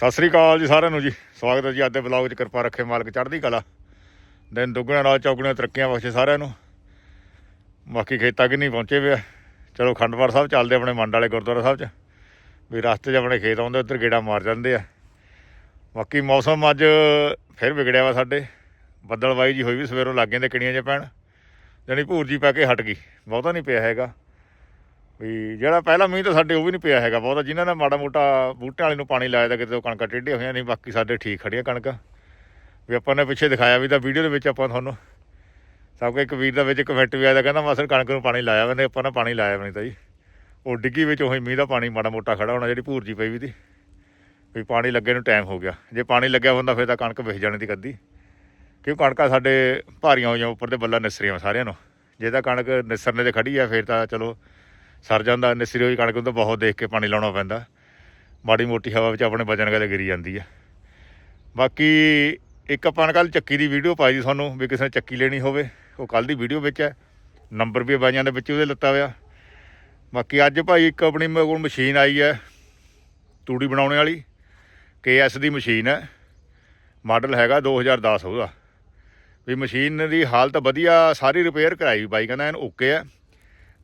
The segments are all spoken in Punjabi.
ਸਤਿ ਸ੍ਰੀ ਅਕਾਲ ਜੀ ਸਾਰਿਆਂ ਨੂੰ ਜੀ। ਸਵਾਗਤ ਹੈ ਜੀ ਅੱਜ ਦੇ ਵਲੌਗ 'ਚ ਕਿਰਪਾ ਰੱਖੇ ਮਾਲਕ ਚੜ੍ਹਦੀ ਕਲਾ। ਦਿਨ ਦੁੱਗਣਾ ਰਾਤ ਚੌਗੁਣਾ ਤਰੱਕੀਆਂ ਬਖਸ਼ੇ ਸਾਰਿਆਂ ਨੂੰ। ਬਾਕੀ ਖੇਤਾਂ ਕਿ ਨਹੀਂ ਪਹੁੰਚੇ ਪਿਆ ਚਲੋ ਖੰਡਵਾਰ ਸਾਹਿਬ ਚੱਲਦੇ ਆਪਣੇ ਮੰਡ ਵਾਲੇ ਗੁਰਦੁਆਰਾ ਸਾਹਿਬ 'ਚ। ਵੀ ਰਸਤੇ 'ਚ ਆਪਣੇ ਖੇਤ ਆਉਂਦੇ ਉੱਧਰ ਗੇੜਾ ਮਾਰ ਜਾਂਦੇ ਆ। ਬਾਕੀ ਮੌਸਮ ਅੱਜ ਫਿਰ ਵਿਗੜਿਆ ਵਾ ਸਾਡੇ। ਬੱਦਲਵਾਈ ਜੀ ਹੋਈ ਵੀ ਸਵੇਰੋਂ ਲੱਗ ਜਾਂਦੇ ਕਿਣੀਆਂ 'ਚ ਪੈਣ। ਜਾਣੀ ਭੂਰ ਜੀ ਪੈ ਕੇ ਹਟ ਗਈ। ਬਹੁਤਾ ਨਹੀਂ ਪਿਆ ਹੈਗਾ। ਵੀ ਜਿਹੜਾ ਪਹਿਲਾ ਮੀਂਹ ਤਾਂ ਸਾਡੇ ਉਹ ਵੀ ਨਹੀਂ ਪਿਆ ਹੈਗਾ ਬਹੁਤਾ, ਜਿਨ੍ਹਾਂ ਨੇ ਮਾੜਾ ਮੋਟਾ ਬੂਟਿਆਂ ਵਾਲੇ ਨੂੰ ਪਾਣੀ ਲਾਇਆ ਤਾਂ ਕਿਤੇ ਉਹ ਕਣਕਾਂ ਟੇਢੀਆਂ ਹੋਈਆਂ ਨਹੀਂ, ਬਾਕੀ ਸਾਡੇ ਠੀਕ ਖੜੀਆਂ ਕਣਕਾਂ। ਵੀ ਆਪਾਂ ਨੇ ਪਿੱਛੇ ਦਿਖਾਇਆ ਵੀ ਤਾਂ ਵੀਡੀਓ ਦੇ ਵਿੱਚ ਆਪਾਂ ਤੁਹਾਨੂੰ, ਸਭ ਕੋ ਇੱਕ ਵੀਰ ਦਾ ਵਿੱਚ ਕਮੈਂਟ ਵੀ ਆਇਆ ਤਾਂ ਕਹਿੰਦਾ ਮਾਸਰ ਕਣਕ ਨੂੰ ਪਾਣੀ ਲਾਇਆ ਵਨੇ ਆਪਾਂ ਨੇ ਪਾਣੀ ਲਾਇਆ ਵੀ ਨਹੀਂ ਤਾਂ ਜੀ। ਉਹ ਡਿੱਗੀ ਵਿੱਚ ਉਹੀ ਮੀਂਹ ਦਾ ਪਾਣੀ ਮਾੜਾ ਮੋਟਾ ਖੜਾ ਹੋਣਾ, ਜਿਹੜੀ ਭੂਰਜੀ ਪਈ ਵੀ ਦੀ ਵੀ ਪਾਣੀ ਲੱਗੇ ਨੂੰ ਟਾਈਮ ਹੋ ਗਿਆ। ਜੇ ਪਾਣੀ ਲੱਗਿਆ ਹੁੰਦਾ ਫਿਰ ਤਾਂ ਕਣਕ ਵਿਛ ਜਾਣੀ ਦੀ ਕੱਦੀ। ਕਿਉਂ ਕਣਕਾਂ ਸਾਡੇ ਭਾਰੀਆਂ ਹੋਈਆਂ, ਉੱਪਰ ਤੇ ਬੱਲਾ ਨਿਸਰੀਆਂ ਸਾਰਿਆਂ ਨੂੰ। ਜੇ ਤਾਂ ਕਣਕ ਨਿਸਰਨੇ ਤੇ ਖੜੀ ਆ, ਫਿਰ ਤਾਂ ਚਲੋ ਸਰ ਜਾਂਦਾ ਨਿਸਰੀ ਹੋਈ ਕਣਕ ਨੂੰ ਤਾਂ ਬਹੁਤ ਦੇਖ ਕੇ ਪਾਣੀ ਲਾਉਣਾ ਪੈਂਦਾ। ਮਾੜੀ ਮੋਟੀ ਹਵਾ ਵਿੱਚ ਆਪਣੇ ਵਜਨ ਕਦੇ ਗਿਰੀ ਜਾਂਦੀ ਆ। ਬਾਕੀ ਇੱਕ ਆਪਾਂ ਨੇ ਕੱਲ ਚੱਕੀ ਦੀ ਵੀਡੀਓ ਪਾਈ ਸੀ ਤੁਹਾਨੂੰ ਵੀ ਕਿਸੇ ਨੇ ਚੱਕੀ ਲੈਣੀ ਹੋਵੇ। ਉਹ ਕੱਲ ਦੀ ਵੀਡੀਓ ਵਿੱਚ ਹੈ। ਨੰਬਰ ਵੀ ਬਾਈਆਂ ਦੇ ਵਿੱਚ ਉਹਦੇ ਲੱਤਾ ਹੋਇਆ। ਬਾਕੀ ਅੱਜ ਭਾਈ ਇੱਕ ਆਪਣੀ ਮੇਰੇ ਕੋਲ ਮਸ਼ੀਨ ਆਈ ਹੈ, ਤੂੜੀ ਬਣਾਉਣੇ ਵਾਲੀ। KS ਦੀ ਮਸ਼ੀਨ ਹੈ। ਮਾਡਲ ਹੈਗਾ 2010 ਉਹਦਾ। ਵੀ ਮਸ਼ੀਨ ਦੀ ਹਾਲਤ ਵਧੀਆ, ਸਾਰੀ ਰਿਪੇਅਰ ਕਰਾਈ ਬਾਈ, ਕਹਿੰਦਾ ਐਨ ਓਕੇ ਹੈ।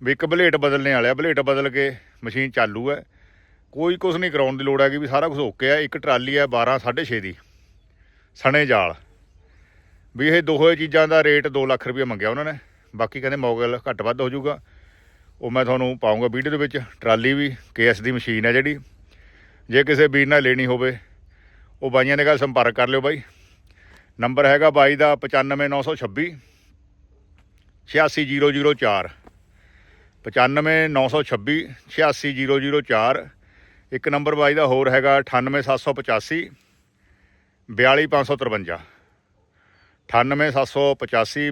ਵੀ ਇੱਕ ਬਲੇਟ ਬਦਲਣੇ ਵਾਲਾ, ਬਲੇਟ ਬਦਲ ਕੇ ਮਸ਼ੀਨ ਚਾਲੂ ਹੈ। ਕੋਈ ਕੁਝ ਨਹੀਂ ਕਰਾਉਣ ਦੀ ਲੋੜ ਹੈਗੀ ਵੀ ਸਾਰਾ ਕੁਝ ਓਕੇ ਹੈ। ਇੱਕ ਟਰਾਲੀ ਹੈ 12 6.5 ਦੀ, ਸਣੇ ਜਾਲ। ਵੀ ਇਹ ਦੋਹੇ ਚੀਜ਼ਾਂ ਦਾ ਰੇਟ 2 ਲੱਖ ਰੁਪਏ ਮੰਗਿਆ ਉਹਨਾਂ ਨੇ। ਬਾਕੀ ਕਹਿੰਦੇ ਮੌਗਲ ਘੱਟ ਵੱਧ ਹੋ ਜਾਊਗਾ। ਉਹ ਮੈਂ ਤੁਹਾਨੂੰ ਪਾਉਂਗਾ ਵੀਡੀਓ ਦੇ ਵਿੱਚ। ਟਰਾਲੀ ਵੀ ਕੇਐਸ ਦੀ ਮਸ਼ੀਨ ਹੈ ਜਿਹੜੀ। ਜੇ ਕਿਸੇ ਵੀਰ ਨਾਲ ਲੈਣੀ ਹੋਵੇ, ਉਹ ਬਾਈਆਂ ਦੇ ਨਾਲ ਸੰਪਰਕ ਕਰ ਲਿਓ ਬਾਈ। ਨੰਬਰ ਹੈਗਾ ਬਾਈ ਦਾ 95926 86004 95926 86004 ਇੱਕ ਨੰਬਰ ਬਾਈ ਦਾ ਹੋਰ ਹੈਗਾ 98785 42553 98785